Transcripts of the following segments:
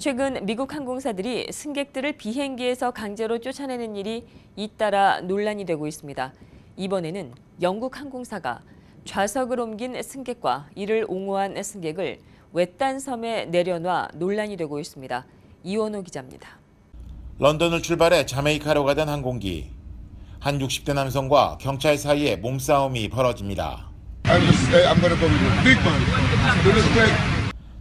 최근 미국 항공사들이 승객들을 비행기에서 강제로 쫓아내는 일이 잇따라 논란이 되고 있습니다. 이번에는 영국 항공사가 좌석을 옮긴 승객과 이를 옹호한 승객을 외딴 섬에 내려놔 논란이 되고 있습니다. 이원호 기자입니다. 런던을 출발해 자메이카로 가던 항공기. 한 60대 남성과 경찰 사이에 몸싸움이 벌어집니다.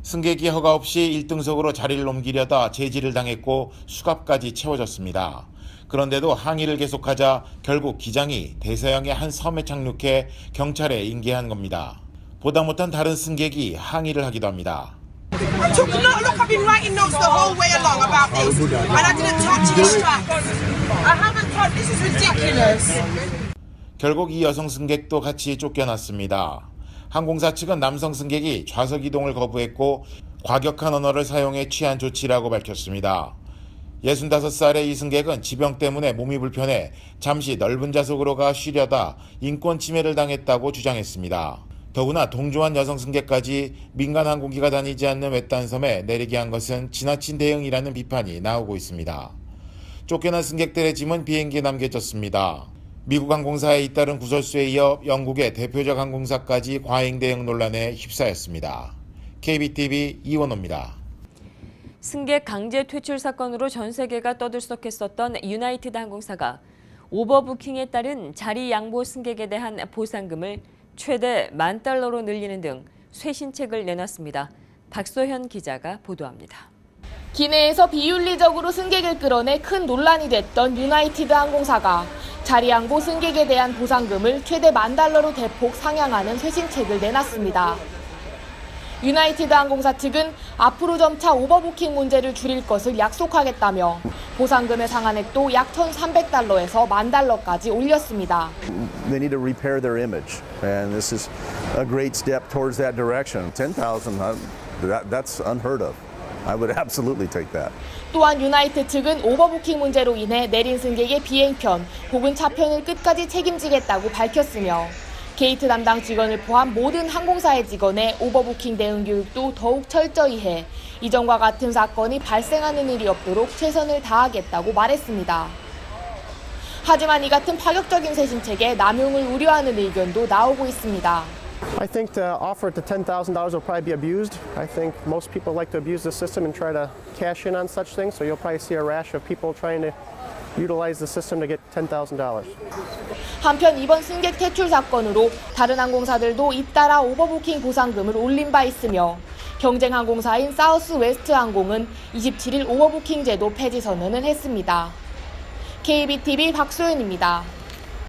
승객이 허가 없이 1등석으로 자리를 옮기려다 제지를 당했고 수갑까지 채워졌습니다. 그런데도 항의를 계속하자 결국 기장이 대서양의 한 섬에 착륙해 경찰에 인계한 겁니다. 보다 못한 다른 승객이 항의를 하기도 합니다. I took no look. I've been writing notes the whole way along about this, and I didn't touch the strap. I haven't touched. This is ridiculous. 결국 이 여성 승객도 같이 쫓겨났습니다. 항공사 측은 남성 승객이 좌석 이동을 거부했고 과격한 언어를 사용해 취한 조치라고 밝혔습니다. 65살의 이 승객은 지병 때문에 몸이 불편해 잠시 넓은 좌석으로 가 쉬려다 인권 침해를 당했다고 주장했습니다. 더구나 동조한 여성 승객까지 민간 항공기가 다니지 않는 외딴 섬에 내리게 한 것은 지나친 대응이라는 비판이 나오고 있습니다. 쫓겨난 승객들의 짐은 비행기에 남겨졌습니다. 미국 항공사에 잇따른 구설수에 이어 영국의 대표적 항공사까지 과잉 대응 논란에 휩싸였습니다. KBTV 이원호입니다. 승객 강제 퇴출 사건으로 전 세계가 떠들썩했었던 유나이티드 항공사가 오버부킹에 따른 자리 양보 승객에 대한 보상금을 최대 만 달러로 늘리는 등 쇄신책을 내놨습니다. 박소현 기자가 보도합니다. 기내에서 비윤리적으로 승객을 끌어내 큰 논란이 됐던 유나이티드 항공사가 자리 양보 승객에 대한 보상금을 최대 만 달러로 대폭 상향하는 쇄신책을 내놨습니다. 유나이티드 항공사 측은 앞으로 점차 오버부킹 문제를 줄일 것을 약속하겠다며 보상금의 상한액도 약 1,300달러에서 만 달러까지 올렸습니다. they need to repair their image. And this is a great step towards that direction. 10,000, uh, that, that's unheard of. I would absolutely take that. 또한 유나이트 측은 오버부킹 문제로 인해 내린 승객의 비행편 혹은 차편을 끝까지 책임지겠다고 밝혔으며 게이트 담당 직원을 포함 모든 항공사의 직원의 오버부킹 대응 교육도 더욱 철저히 해 이전과 같은 사건이 발생하는 일이 없도록 최선을 다하겠다고 말했습니다. 하지만 이 같은 파격적인 쇄신책에 남용을 우려하는 의견도 나오고 있습니다. I think to offer it to $10,000 will probably be abused. I think most people like to abuse the system and try to cash in on such things, so you'll probably see a rash of people trying to utilize the system to get $10,000. 한편 이번 승객 퇴출 사건으로 다른 항공사들도 잇따라 오버부킹 보상금을 올린 바 있으며 경쟁 항공사인 사우스 웨스트 항공은 27일 오버부킹 제도 폐지 선언을 했습니다. KBTV 박소연입니다.